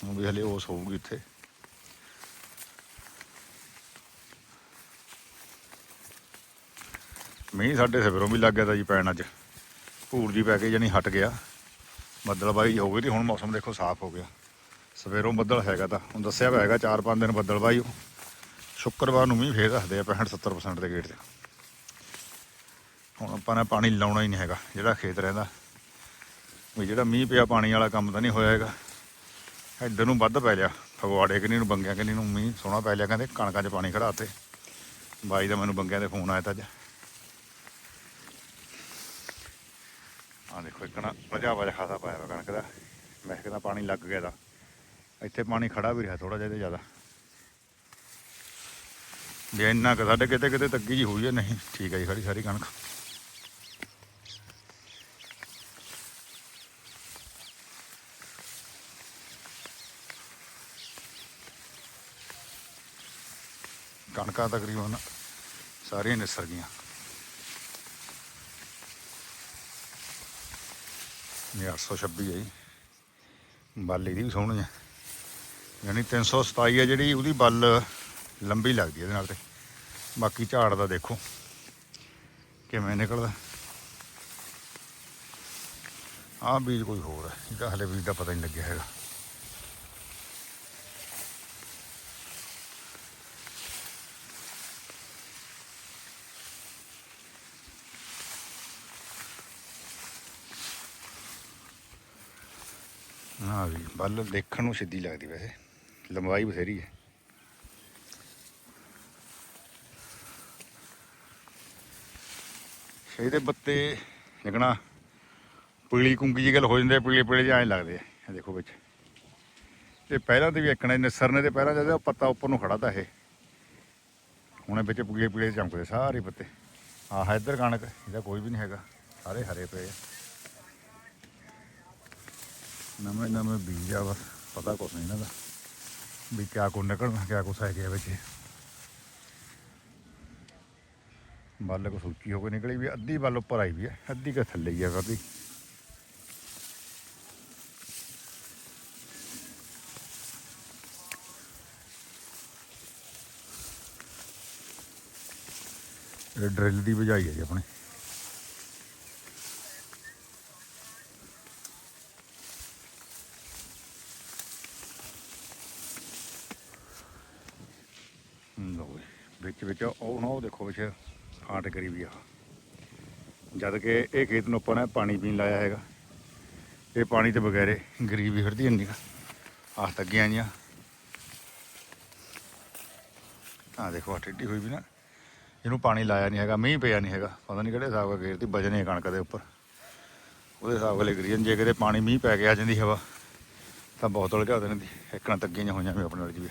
ਹੁਣ ਵੀ ਹਲੇ ਉਸ ਹੋਊਗੀ ਇੱਥੇ। ਮੀਂਹ ਸਾਡੇ ਸਵੇਰੋਂ ਵੀ ਲੱਗ ਗਿਆ ਤਾਂ ਜੀ ਪੈਣ ਅੱਜ। ਭੂਰ ਜੀ ਪੈ ਕੇ ਜਾਨੀ ਹਟ ਗਿਆ। ਬੱਦਲਬਾਈ ਹੋ ਗਈ ਤੇ ਹੁਣ ਮੌਸਮ ਦੇਖੋ ਸਾਫ਼ ਹੋ ਗਿਆ। ਸਵੇਰੋਂ ਬੱਦਲ ਹੈਗਾ ਤਾਂ, ਹੁਣ ਦੱਸਿਆ ਹੋਇਆ ਹੈਗਾ 4-5 ਦਿਨ ਬੱਦਲਬਾਈ ਸ਼ੁੱਕਰਵਾਰ ਨੂੰ ਮੀਂਹ ਫੇਰ ਰੱਖਦੇ ਆ 65-70% ਦੇ ਗੇਟ ਤੇ। ਹੁਣ ਆਪਾਂ ਨੇ ਪਾਣੀ ਲਾਉਣਾ ਹੀ ਨਹੀਂ ਹੈਗਾ, ਜਿਹੜਾ ਖੇਤ ਰਹਿੰਦਾ। ਵੀ ਜਿਹੜਾ ਮੀਂਹ ਪਿਆ ਪਾਣੀ ਵਾਲਾ ਕੰਮ ਤਾਂ ਨਹੀਂ ਹੋਇਆ ਹੈਗਾ। ਇੱਧਰ ਨੂੰ ਵੱਧ ਪੈ ਲਿਆ, ਫਗਵਾੜੇ ਕਿੰਨੀ ਨੂੰ, ਬੰਗਿਆ ਕਿੰਨੀ ਨੂੰ ਮੀਂਹ ਸੋਹਣਾ ਪੈ ਲਿਆ, ਕਹਿੰਦੇ ਕਣਕਾਂ 'ਚ ਪਾਣੀ ਖੜਾ ਤੇ। ਬਾਈ ਦਾ ਮੈਨੂੰ ਬੰਗਿਆਂ ਦੇ ਫੋਨ ਆਇਆ ਤਾਂ ਅੱਜ। ਆ ਦੇਖੋ ਇੱਕਣਾ ਵਜਾ ਵਜਾ ਖਾਸਾ ਪਾਇਆ ਵਾ ਕਣਕ ਦਾ। ਮੈਂ ਕਹਿੰਦਾ ਪਾਣੀ ਲੱਗ ਗਿਆ ਦਾ ਇੱਥੇ ਪਾਣੀ ਖੜਾ ਵੀ ਰਿਹਾ ਥੋੜਾ ਜਿਹਾ ਜ਼ਿਆਦਾ। ਜੇ ਇੰਨਾ ਕੁ ਸਾਡੇ ਕਿਤੇ ਕਿਤੇ ਤੱਗੀ ਜੀ ਹੋਈ ਹੈ ਨਹੀਂ, ਠੀਕ ਹੈ ਜੀ, ਖੜੀ ਸਾਰੀ ਕਣਕ। ਕਣਕਾਂ ਤਕਰੀਬਨ ਸਾਰੀਆਂ ਨਿਸਰ ਗਈਆਂ। ਇਹ 826 ਹੈ ਜੀ। ਬੱਲ ਇਹਦੀ ਵੀ ਸੋਹਣੀ ਹੈ ਯਾਨੀ 327 ਹੈ ਜਿਹੜੀ, ਉਹਦੀ ਬੱਲ ਲੰਬੀ ਲੱਗਦੀ ਇਹਦੇ ਨਾਲ ਤੇ। ਬਾਕੀ ਝਾੜ ਦਾ ਦੇਖੋ, ਕਿਵੇਂ ਨਿਕਲਦਾ। ਆਹ ਬੀਜ ਕੋਈ ਹੋਰ ਹੈ ਇਹਦਾ ਹਲੇ ਬੀਜ ਦਾ ਪਤਾ ਨਹੀਂ ਲੱਗਿਆ ਹੈਗਾ। ਹਾਂ ਬੱਲ ਦੇਖਣ ਨੂੰ ਸਿੱਧੀ ਲੱਗਦੀ ਵੈਸੇ। ਲੰਬਾਈ ਬਥੇਰੀ ਹੈ। ਇਹਦੇ ਪੱਤੇ ਨਿਕਣਾ ਪੀਲੀ ਕੁੰਗੀ ਜਿਹੀ ਗੱਲ ਹੋ ਜਾਂਦੇ ਆ, ਪੀਲੇ ਪੀਲੇ ਜਿਹੇ ਐਂ ਲੱਗਦੇ ਆ ਇਹ ਦੇਖੋ ਵਿੱਚ। ਤੇ ਪਹਿਲਾਂ ਤੇ ਵੀ ਇੱਕਣੇ ਨਿਸਰ ਨੇ ਤੇ ਪਹਿਲਾਂ ਜਦੋਂ ਪੱਤਾ ਉੱਪਰ ਨੂੰ ਖੜਾ ਤਾ ਇਹ। ਹੁਣ ਵਿੱਚ ਪੀਲੇ ਪੀਲੇ ਚਮਕਦੇ ਸਾਰੇ ਪੱਤੇ ਆਹ ਇੱਧਰ ਕਣਕ ਇਹਦਾ ਕੋਈ ਵੀ ਨਹੀਂ ਹੈਗਾ ਸਾਰੇ ਹਰੇ ਪਏ ਆ। ਨਵੇਂ ਨਵੇਂ ਬੀਜ ਆ ਬਸ, ਪਤਾ ਕੁਛ ਨਹੀਂ ਇਹਨਾਂ ਦਾ, ਵੀ ਕਿਆ ਕੋ ਨਿਕਲਣਾ, ਕਿਆ ਕੁਛ ਹੈ ਗਿਆ ਵਿੱਚ। ਬੱਲ ਕੋ ਸੁੱਚੀ ਹੋ ਕੇ ਨਿਕਲੀ ਵੀ ਅੱਧੀ ਬੱਲ ਉੱਪਰ ਆਈ ਵੀ ਹੈ ਅੱਧੀ ਕਾ ਥੱਲੇ ਹੀ ਆ ਕਰਦੀ ਇਹ ਡਰਿਲ ਦੀ ਬਜਾਈ ਹੈ ਜੀ ਆਪਣੀ ਲਓ ਜੀ, ਵਿੱਚ ਵਿੱਚ ਉਹ ਨਾ ਉਹ ਫਾਂਟ ਕਰੀ ਵੀ ਆ। ਜਦ ਕਿ ਇਹ ਖੇਤ ਨੂੰ ਆਪਾਂ ਨੇ ਪਾਣੀ ਪੀਣ ਲਾਇਆ ਹੈਗਾ। ਇਹ ਪਾਣੀ ਤੇ ਬਗੈਰੇ ਗਰੀਬੀ ਫਿਰਦੀ ਇੰਨੀ ਕੁ ਆਹ ਤੱਗੀਆਂ ਜੀਆਂ ਆ ਦੇਖੋ, ਆਹ ਟੇਢੀ ਹੋਈ ਵੀ ਨਾ। ਇਹਨੂੰ ਪਾਣੀ ਲਾਇਆ ਨਹੀਂ ਹੈਗਾ, ਮੀਂਹ ਪਿਆ ਨਹੀਂ ਹੈਗਾ। ਪਤਾ ਨਹੀਂ ਕਿਹੜੇ ਹਿਸਾਬ ਨਾਲ ਗੇਰਦੀ ਵਜਨੇ ਕਣਕ ਦੇ ਉੱਪਰ। ਉਹਦੇ ਹਿਸਾਬ ਨਾਲ ਗਰੀਨ ਜੇ ਕਿਤੇ ਪਾਣੀ ਮੀਂਹ ਪੈ ਕੇ ਆ ਜਾਂਦੀ ਹਵਾ, ਤਾਂ ਬਹੁਤ ਉਲਝਾ ਦੇਣ ਦੀ ਇੱਕਣਾ ਤੱਗੀਆਂ ਹੋਈਆਂ ਵੀ ਆਪਣੇ ਨਾਲ ਜੀ ਵੀ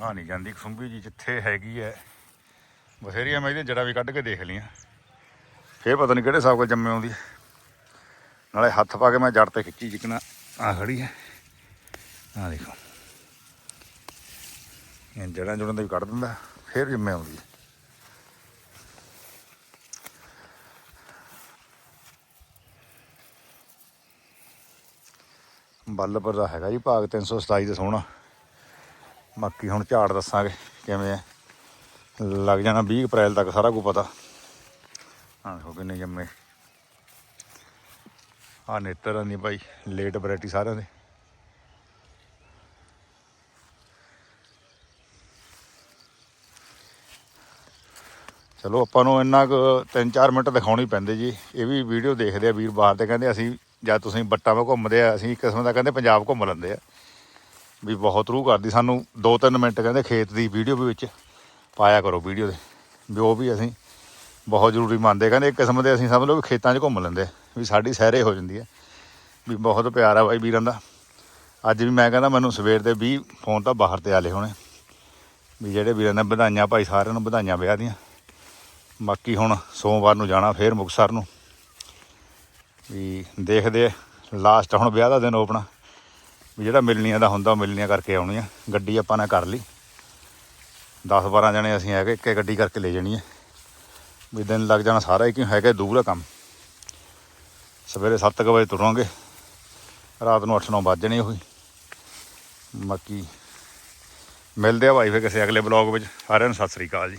ਆ ਨਹੀਂ ਜਾਂਦੀ, ਖੁੰਬੀ ਜੀ ਜਿੱਥੇ ਹੈਗੀ ਐ। ਬਥੇਰੀਆਂ ਮੈਂ ਇਹਦੀਆਂ ਜੜਾਂ ਵੀ ਕੱਢ ਕੇ ਦੇਖ ਲਈਆਂ। ਫੇਰ ਪਤਾ ਨਹੀਂ ਕਿਹੜੇ ਹਿਸਾਬ ਕੋਲ ਜੰਮੇ ਆਉਂਦੀ ਨਾਲੇ ਹੱਥ ਪਾ ਕੇ ਮੈਂ ਜੜ ਤੇ ਖਿੱਚੀ ਜਿਕਣਾ, ਆ ਖੜੀ ਹੈ ਆ ਦੇਖੋ। ਇਹ ਜੜਾਂ ਜੁੜਾਂ ਦਾ ਵੀ ਕੱਢ ਦਿੰਦਾ, ਫੇਰ ਜੰਮੇ ਆਉਂਦੀ ਹੈ। ਦਾ ਹੈਗਾ ਜੀ ਭਾਗ 327 ਦਾ ਸੋਹਣਾ। ਬਾਕੀ ਹੁਣ ਝਾੜ ਦੱਸਾਂਗੇ ਕਿਵੇਂ ਹੈ ਲੱਗ ਜਾਣਾ 20 ਅਪ੍ਰੈਲ ਤੱਕ, ਸਾਰਾ ਕੁਝ ਪਤਾ। ਹਾਂ ਦੇਖੋ ਕਿੰਨੇ ਜੰਮੇ। ਆ ਨੇਤਰ ਦੀ ਭਾਈ ਲੇਟ ਵੈਰਾਈਟੀ ਸਾਰਿਆਂ ਦੇ। ਚਲੋ ਆਪਾਂ ਨੂੰ ਇੰਨਾ ਕੁ 3-4 ਮਿੰਟ ਦਿਖਾਉਣੀ ਪੈਂਦੇ ਜੀ। ਇਹ ਵੀ ਵੀਡੀਓ ਦੇਖਦੇ ਆ ਵੀਰ ਬਾਹਰ ਤੇ, ਕਹਿੰਦੇ ਅਸੀਂ ਜਦ ਤੁਸੀਂ ਬੱਟਾਂ 'ਤੇ ਘੁੰਮਦੇ ਆ, ਅਸੀਂ ਇੱਕ ਕਿਸਮ ਦਾ ਕਹਿੰਦੇ ਪੰਜਾਬ ਘੁੰਮ ਲੈਂਦੇ ਆ। ਵੀ ਬਹੁਤ ਰੂਹ ਕਰਦੀ। ਸਾਨੂੰ 2-3 ਮਿੰਟ ਕਹਿੰਦੇ ਖੇਤ ਦੀ ਵੀਡੀਓ ਵੀ ਵਿੱਚ ਪਾਇਆ ਕਰੋ ਵੀਡੀਓ ਦੇ। ਵੀ ਉਹ ਵੀ ਅਸੀਂ ਬਹੁਤ ਜ਼ਰੂਰੀ ਮੰਨਦੇ। ਕਹਿੰਦੇ ਇੱਕ ਕਿਸਮ ਦੇ ਅਸੀਂ ਸਮਝ ਲਓ ਵੀ ਖੇਤਾਂ 'ਚ ਘੁੰਮ ਲੈਂਦੇ ਵੀ ਸਾਡੀ ਸੈਰੇ ਹੋ ਜਾਂਦੀ ਹੈ ਵੀ ਬਹੁਤ ਪਿਆਰ ਆ ਬਾਈ ਵੀਰਾਂ ਦਾ। ਅੱਜ ਵੀ ਮੈਂ ਕਹਿੰਦਾ ਮੈਨੂੰ ਸਵੇਰ ਦੇ 20 ਫੋਨ ਤਾਂ ਬਾਹਰ ਤੇ ਆਲੇ ਹੋਣੇ। ਵੀ ਜਿਹੜੇ ਵੀਰਾਂ ਨੇ ਵਧਾਈਆਂ, ਭਾਈ ਸਾਰਿਆਂ ਨੂੰ ਵਧਾਈਆਂ ਵਿਆਹ ਦੀਆਂ। ਬਾਕੀ ਹੁਣ ਸੋਮਵਾਰ ਨੂੰ ਜਾਣਾ ਫੇਰ ਮੁਕਤਸਰ ਨੂੰ। ਵੀ ਦੇਖਦੇ ਲਾਸਟ ਹੁਣ ਵਿਆਹ ਦਾ ਦਿਨ ਆਪਣਾ। ਜਿਹੜਾ ਮਿਲਣੀਆਂ ਦਾ ਹੁੰਦਾ ਉਹ ਮਿਲਣੀਆਂ ਕਰਕੇ ਆਉਣੀ ਆ ਗੱਡੀ ਆਪਾਂ ਨੇ ਕਰ ਲਈ। 10 12 ਜਣੇ ਅਸੀਂ ਹੈਗੇ ਇੱਕੇ ਗੱਡੀ ਕਰਕੇ ਲੈ ਜਾਣੀ ਹੈ। ਵੀ ਦਿਨ ਲੱਗ ਜਾਣਾ ਸਾਰਾ ਹੀ, ਕਿਉਂ ਹੈਗਾ ਦੂਰ ਆ ਕੰਮ। ਸਵੇਰੇ 7 ਵਜੇ ਤੁਰਾਂਗੇ। ਰਾਤ ਨੂੰ 8-9 ਵੱਜ ਜਾਣੇ ਉਹੀ। ਬਾਕੀ ਮਿਲਦੇ ਆ ਭਾਈ ਫਿਰ ਕਿਸੇ ਅਗਲੇ ਬਲੌਗ ਵਿੱਚ। ਸਾਰਿਆਂ ਨੂੰ ਸਤਿ ਸ੍ਰੀ ਅਕਾਲ ਜੀ।